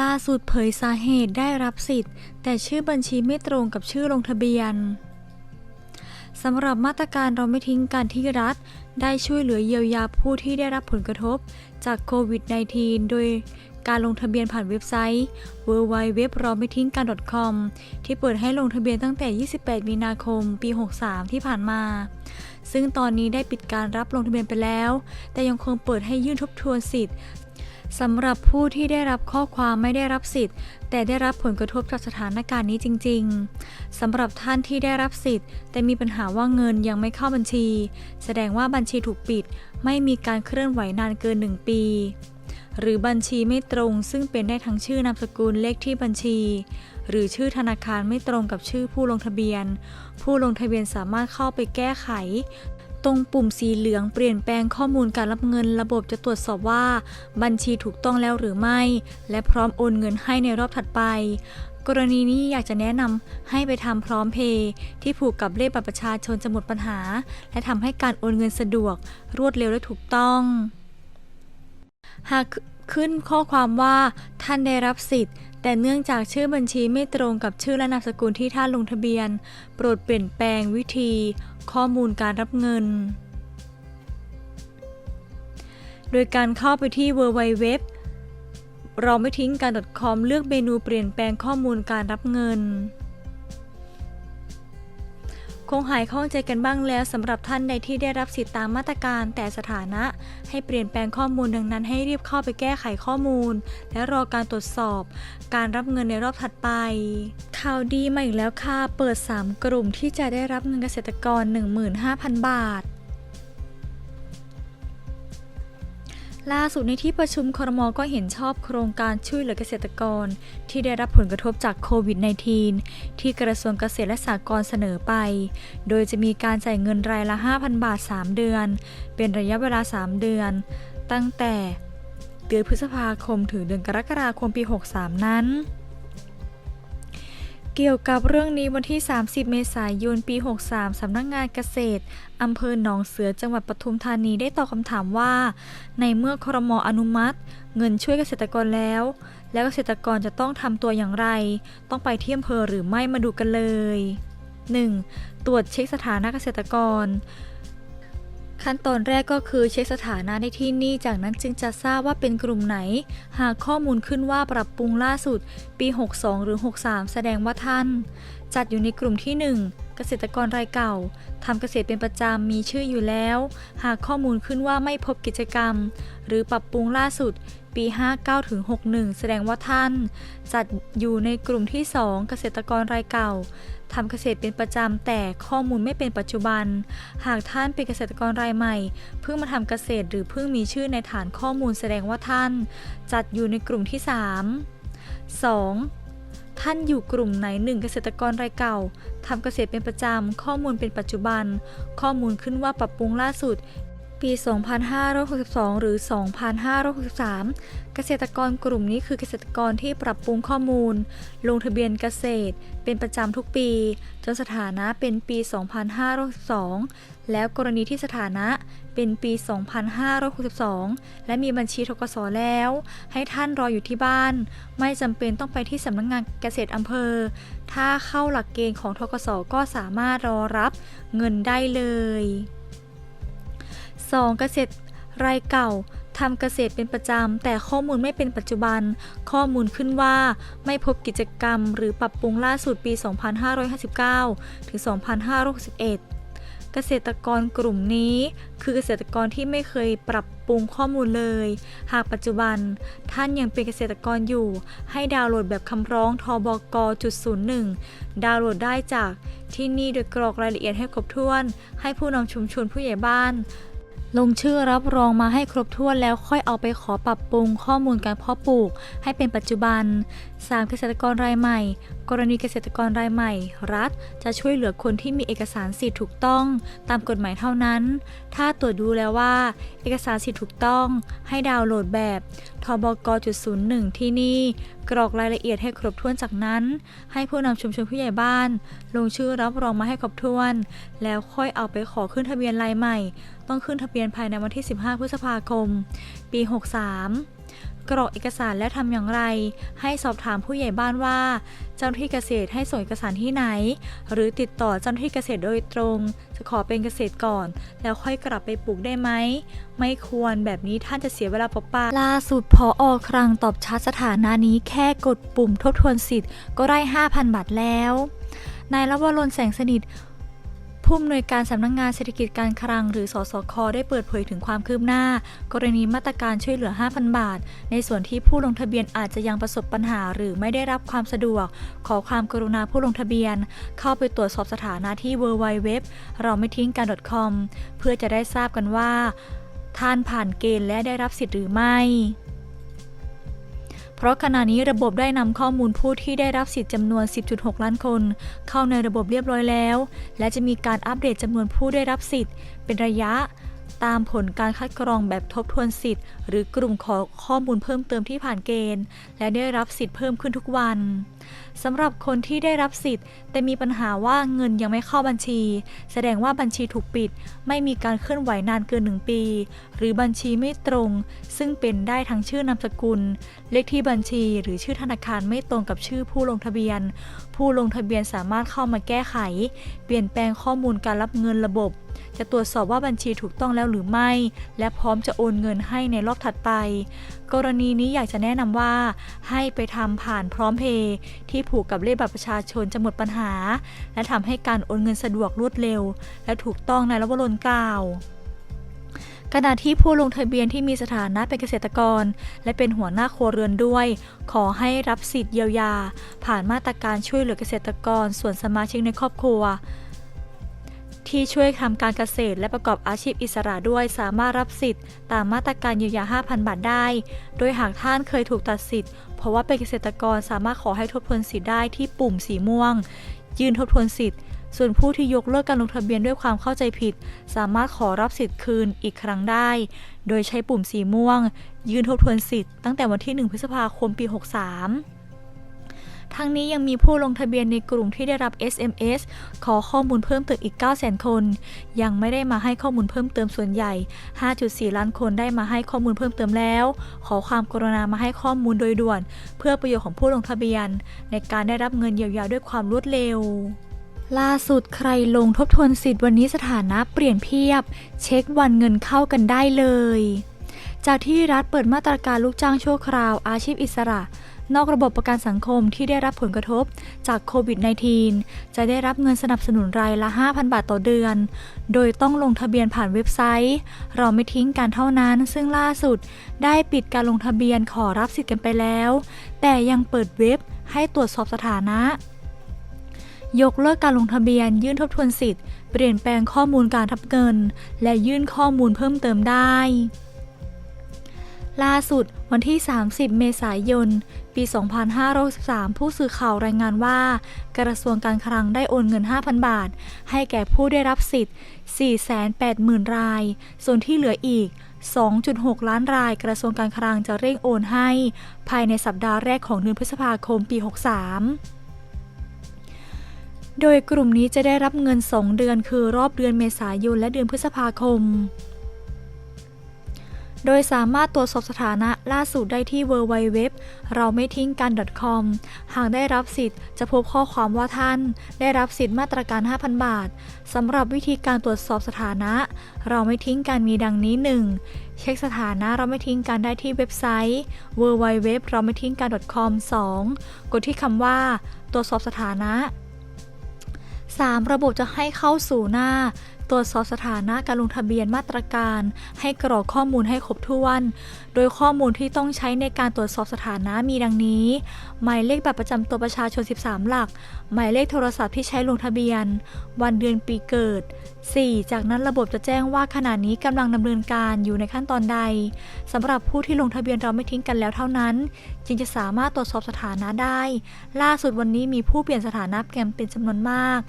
ล่าสุดเผยสาเหตุได้รับสิทธิ์ แต่ชื่อบัญชีไม่ตรงกับชื่อลงทะเบียนสำหรับมาตรการเราไม่ทิ้งการที่รัฐ ได้ช่วยเหลือเยียวยาผู้ที่ได้รับผลกระทบจากโควิด -19 โดยการลงทะเบียนผ่านเว็บไซต์ w w w เราไม่ทิ้งการ .com ที่เปิดให้ลงทะเบียนตั้งแต่ 28 มีนาคม ปี 63 ที่ผ่านมา ซึ่งตอนนี้ได้ปิดการรับลงทะเบียนไปแล้ว แต่ยังคงเปิดให้ยื่นทบทวนสิทธิ์ สำหรับผู้ที่ได้รับข้อความไม่ได้รับสิทธิ์ แต่ได้รับผลกระทบจากสถานการณ์นี้จริง ๆสำหรับท่านที่ได้รับสิทธิ์ แต่มีปัญหาว่าเงินยังไม่เข้าบัญชี แสดงว่าบัญชีถูกปิด ไม่มีการเคลื่อนไหวนานเกิน 1 ปี หรือบัญชีไม่ตรงซึ่งเป็นได้ทั้งชื่อนามสกุลเลขที่บัญชี หรือชื่อธนาคารไม่ตรงกับชื่อผู้ลงทะเบียน ผู้ลงทะเบียนสามารถเข้าไปแก้ไข ตรงปุ่มสีเหลืองเปลี่ยนแปลงข้อมูลการรับเงินระบบจะตรวจสอบว่า บัญชีถูกต้องแล้วหรือไม่ และพร้อมโอนเงินให้ในรอบถัดไป กรณีนี้อยากจะแนะนำให้ไปทำพร้อมเพย์ที่ผูกกับเลขบัตรประชาชนจะหมดปัญหา และทำให้การโอนเงินสะดวก รวดเร็วและถูกต้อง หากขึ้นข้อความว่าท่านได้รับสิทธิ์ แต่เนื่องจากชื่อบัญชีไม่ตรงกับชื่อและนามสกุลที่ท่านลงทะเบียน โปรดเปลี่ยนแปลงวิธี ข้อมูลการรับเงิน โดยการเข้าไปที่ www เราไม่ทิ้งการ .com เลือกเมนูเปลี่ยนแปลงข้อมูลการรับเงิน คงหายข้องใจกันบ้างแล้วสำหรับท่านใดที่ได้รับสิทธิตามมาตรการแต่สถานะ ให้เปลี่ยนแปลงข้อมูลดังนั้นให้รีบเข้าไปแก้ไขข้อมูล และรอการตรวจสอบ การรับเงินในรอบถัดไป ข่าวดีมาอีกแล้วค่ะ เปิด 3 กลุ่มที่จะได้รับเงินเกษตรกร 15,000 บาท ล่าสุดในที่ประชุมครมก็เห็นชอบโครงการช่วยเหลือเกษตรกร ที่ได้รับผลกระทบจากโควิด -19 ที่กระทรวงเกษตรและสหกรณ์เสนอไป โดยจะมีการจ่ายเงินรายละ 5,000 บาท 3 เดือน เป็นระยะเวลา 3 เดือน ตั้งแต่เดือนพฤษภาคมถึงเดือนกรกฎาคมปี 63 นั้น เกี่ยวกับเรื่องนี้วันที่ 30 เมษายน ปี 63 สำนักงงานเกษตร อำเภอหนองเสือ จังหวัดปทุมธานีได้ตอบคำถามว่า ในเมื่อครมอนุมัติ เงินช่วยเกษตรกรแล้ว แล้วเกษตรกรจะต้องทำตัวอย่างไร ต้องไปที่อำเภอหรือไม่มาดูกันเลย 1. ตรวจเช็คสถานะเกษตรกร ขั้นตอนแรกก็คือเช็คสถานะในที่นี่ จากนั้นจึงจะทราบว่าเป็นกลุ่มไหน หากข้อมูลขึ้นว่าปรับปรุงล่าสุด ปี 62 หรือ 63 แสดงว่าท่าน จัดอยู่ในกลุ่มที่ 1 เกษตรกรรายเก่าทำเกษตรเป็นประจำมีชื่ออยู่แล้ว หากข้อมูลขึ้นว่าไม่พบกิจกรรม หรือปรับปรุงล่าสุดปี 59ถึง61 แสดงว่าท่าน จัดอยู่ในกลุ่มที่ 2 เกษตรกรรายเก่าทำเกษตรเป็นประจำแต่ข้อมูลไม่เป็นปัจจุบัน หากท่านเป็นเกษตรกรรายใหม่ เพิ่งมาทำเกษตรหรือเพิ่งมีชื่อในฐานข้อมูลแสดงว่าท่าน จัดอยู่ในกลุ่มที่ 3 2. ท่านอยู่กลุ่มไหนหนึ่งเกษตรกรรายเก่าทำเกษตรเป็นประจำ ข้อมูลเป็นปัจจุบัน ข้อมูลขึ้นว่าปรับปรุงล่าสุด ปี 2562 หรือ 2563 เกษตรกรกลุ่มนี้คือเกษตรกรที่ปรับปรุงข้อมูล ลงทะเบียนเกษตร เป็นประจำทุกปี จนสถานะเป็นปี 2562 แล้วกรณีที่สถานะเป็นปี 2562 และมีบัญชีทกสแล้ว ให้ท่านรออยู่ที่บ้าน ไม่จำเป็นต้องไปที่สำนักงงานเกษตรอำเภอ ถ้าเข้าหลักเกณฑ์ของทกสก็สามารถรอรับเงินได้เลย 2. เกษตรรายเก่าทำเกษตรเป็นประจำ แต่ข้อมูลไม่เป็นปัจจุบัน ข้อมูลขึ้นว่าไม่พบกิจกรรม หรือปรับปรุงล่าสุดปี 2559 ถึง 2561 เกษตรกรกลุ่มนี้ คือเกษตรกรที่ไม่เคยปรับปรุงข้อมูลเลย หากปัจจุบัน ท่านยังเป็นเกษตรกรอยู่ ให้ดาวน์โหลดแบบคำร้องทบกจุด01ดาวน์โหลดได้จากที่นี่โดยกรอกรายละเอียดให้ครบถ้วน ให้ผู้นำชุมชนผู้ใหญ่บ้าน ลงชื่อรับรองมาให้ครบถ้วนแล้วค่อยเอาไปขอปรับปรุงข้อมูลการเพาะปลูก ให้เป็นปัจจุบัน 3. เกษตรกรรายใหม่ กรณีเกษตรกรรายใหม่ รัฐ จะช่วยเหลือคนที่มีเอกสารสิทธิ์ถูกต้อง ตามกฎหมายเท่านั้น ถ้าตรวจดูแล้วว่า เอกสารสิทธิ์ถูกต้อง ให้ดาวน์โหลดแบบทบก01 ที่นี่ กรอกรายละเอียดให้ครบถ้วนจากนั้น ให้ผู้นำชุมชนผู้ใหญ่บ้าน ลงชื่อรับรองมาให้ครบถ้วน แล้วค่อยเอาไปขอขึ้นทะเบียนรายใหม่ ต้องขึ้นทะเบียนภายในวันที่ 15 พฤษภาคม ปี 63 กรอกเอกสารและทำอย่างไร ให้สอบถามผู้ใหญ่บ้านว่า เจ้าหน้าที่เกษตรให้ส่งเอกสารที่ไหน หรือติดต่อเจ้าหน้าที่เกษตรโดยตรง จะขอเป็นเกษตรก่อน แล้วค่อยกลับไปปลูกได้ไหม ไม่ควรแบบนี้ท่านจะเสียเวลาเปล่าล่าสุดพออครังตอบชัดสถานะนี้แค่กดปุ่มทบทวนสิทธิ์ก็ได้ 5,000 บาทแล้วนายรวรนแสงสนิท ผู้อำนวยการสำนักงงานเศรษฐกิจการคลัง หรือสสค ได้เปิดเผยถึงความคืบหน้า กรณีมาตรการช่วยเหลือ 5,000 บาท ในส่วนที่ผู้ลงทะเบียนอาจจะยังประสบปัญหา หรือไม่ได้รับความสะดวก ขอความกรุณาผู้ลงทะเบียน เข้าไปตรวจสอบสถานะที่ www เราไม่ทิ้งกัน .com เพื่อจะได้ทราบกันว่า ท่านผ่านเกณฑ์และได้รับสิทธิ์หรือไม่ เพราะขณะนี้ระบบได้นำข้อมูลผู้ที่ได้รับสิทธิ์จำนวน 10.6 ล้านคน เข้าในระบบเรียบร้อยแล้ว และจะมีการอัปเดตจำนวนผู้ได้รับสิทธิ์ เป็นระยะ ตามผลการคัดกรองแบบทบทวนสิทธิ์ หรือกลุ่มขอข้อมูลเพิ่มเติมที่ผ่านเกณฑ์ และได้รับสิทธิ์เพิ่มขึ้นทุกวันสำหรับคนที่ได้รับสิทธิ์ แต่มีปัญหาว่าเงินยังไม่เข้าบัญชี แสดงว่าบัญชีถูกปิด ไม่มีการเคลื่อนไหวนานเกิน1ปี หรือบัญชีไม่ตรง ซึ่งเป็นได้ทั้งชื่อนามสกุล เลขที่บัญชีหรือชื่อธนาคารไม่ตรงกับชื่อผู้ลงทะเบียน ผู้ลงทะเบียนสามารถเข้ามาแก้ไข เปลี่ยนแปลงข้อมูลการรับเงินระบบ จะตรวจสอบว่าบัญชีถูกต้องแล้วหรือไม่ และพร้อมจะโอนเงินให้ในรอบถัดไป กรณีนี้อยากจะแนะนำว่า ให้ไปทำผ่านพร้อมเพย์ที่ผูกกับเลขบัตรประชาชนจะหมดปัญหา และทำให้การโอนเงินสะดวกรวดเร็ว และถูกต้องในระบบลนกล่าวขณะที่ผู้ลงทะเบียนที่มีสถานะเป็นเกษตรกร และเป็นหัวหน้าครัวเรือนด้วย ขอให้รับสิทธิ์เยียวยา ผ่านมาตรการช่วยเหลือเกษตรกรส่วนสมาชิกในครอบครัว ที่ช่วยทำการเกษตรและประกอบอาชีพอิสระด้วยสามารถรับสิทธิ์ ตามมาตรการเยียวยา 5,000 บาทได้ โดยหากท่านเคยถูกตัดสิทธิ์ เพราะว่าเป็นเกษตรกรสามารถขอให้ทบทวนสิทธิ์ได้ที่ปุ่มสีม่วง ยื่นทบทวนสิทธิ์ ส่วนผู้ที่ยกเลิกการลงทะเบียนด้วยความเข้าใจผิด สามารถขอรับสิทธิ์คืนอีกครั้งได้ โดยใช้ปุ่มสีม่วง ยื่นทบทวนสิทธิ์ตั้งแต่วันที่ 1 พฤษภาคม ปี 63 ทั้งนี้ยังมีผู้ลงทะเบียนในกลุ่มที่ได้รับ SMS ขอข้อมูลเพิ่มเติมอีก 900,000 คน ยังไม่ได้มาให้ข้อมูลเพิ่มเติมส่วนใหญ่ 5.4 ล้านคนได้มาให้ข้อมูลเพิ่มเติมแล้ว ขอความกรุณามาให้ข้อมูลโดยด่วน เพื่อประโยชน์ของผู้ลงทะเบียน ในการได้รับเงินเยียวยาด้วยความรวดเร็วล่าสุดใครลงทบทวนสิทธิ์วันนี้สถานะเปลี่ยนเพียบ เช็ควันเงินเข้ากันได้เลย จากที่รัฐเปิดมาตรการลูกจ้างชั่วคราวอาชีพอิสระ นอกระบบประกันสังคมที่ได้รับผลกระทบจากโควิด -19 จะได้รับเงินสนับสนุนรายละ 5,000 บาทต่อเดือน โดยต้องลงทะเบียนผ่านเว็บไซต์ เราไม่ทิ้งกันเท่านั้น ซึ่งล่าสุดได้ปิดการลงทะเบียนขอรับสิทธิ์กันไปแล้ว แต่ยังเปิดเว็บให้ตรวจสอบสถานะ ยกเลิกการลงทะเบียน ยื่นทบทวนสิทธิ์ เปลี่ยนแปลงข้อมูลการทับเงิน และยื่นข้อมูลเพิ่มเติมได้ ล่าสุดวันที่ 30 เมษายน ปี 2563 ผู้สื่อข่าวรายงานว่า กระทรวงการคลังได้โอนเงิน 5,000 บาท ให้แก่ผู้ได้รับสิทธิ์ 480,000 ราย ส่วนที่เหลืออีก 2.6 ล้านราย กระทรวงการคลังจะเร่งโอนให้ ภายในสัปดาห์แรกของเดือนพฤษภาคมปี 63โดยกลุ่มนี้จะได้รับเงิน 2 เดือนคือรอบเดือนเมษายนและเดือนพฤษภาคม โดยสามารถตรวจสอบสถานะล่าสุดได้ที่ www เราไม่ทิ้งกัน .com หากได้รับสิทธิ์จะพบข้อความว่าท่าน ได้รับสิทธิ์มาตรการ 5,000 บาทสำหรับวิธีการตรวจสอบสถานะ เราไม่ทิ้งกันมีดังนี้ 1. เช็คสถานะเราไม่ทิ้งกันได้ที่เว็บไซต์ www เราไม่ทิ้งกัน .com 2. กดที่คำว่า ตรวจสอบสถานะ 3. ระบบจะให้เข้าสู่หน้าตรวจสอบสถานะการลงทะเบียนมาตรการ ให้กรอกข้อมูลให้ครบถ้วน โดยข้อมูลที่ต้องใช้ในการตรวจสอบสถานะมีดังนี้ หมายเลขบัตรประจำตัวประชาชน 13 หลัก หมายเลขโทรศัพท์ที่ใช้ลงทะเบียน วันเดือนปีเกิด 4. จากนั้นระบบจะแจ้งว่าขณะนี้กำลังดำเนินการอยู่ในขั้นตอนใดสำหรับผู้ที่ลงทะเบียนเราไม่ทิ้งกันแล้วเท่านั้น จึงจะสามารถตรวจสอบสถานะได้ ล่าสุดวันนี้มีผู้เปลี่ยนสถานะแกันเป็นจำนวนมาก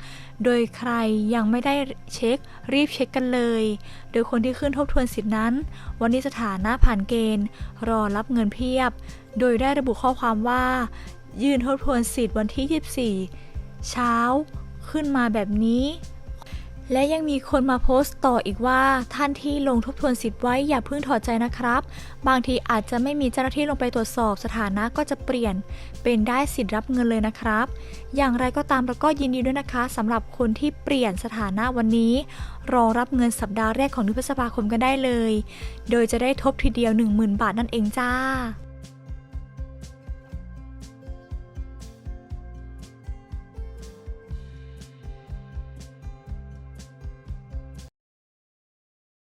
โดยใครยังไม่ได้เช็ครีบเช็คกันเลย โดยคนที่ขึ้นทบทวนสิทธินั้น วันนี้สถานะผ่านเกณฑ์ รอรับเงินเพียบ โดยได้ระบุข้อความว่า ยื่นทบทวนสิทธิ์วันที่ 24 เช้า ขึ้นมาแบบนี้ และยังมีคนมาโพสต์ต่ออีกว่า ท่านที่ลงทบทวนสิทธิ์ไว้อย่าเพิ่งถอดใจนะครับ บางทีอาจจะไม่มีเจ้าหน้าที่ลงไปตรวจสอบสถานะก็จะเปลี่ยน เป็นได้สิทธิ์รับเงินเลยนะครับ อย่างไรก็ตามเราก็ยินดีด้วยนะคะสำหรับคนที่เปลี่ยนสถานะวันนี้ รอรับเงินสัปดาห์แรกของเดือนพฤษภาคมกันได้เลย โดยจะได้ทบทีเดียว 10,000 บาทนั่นเองจ้า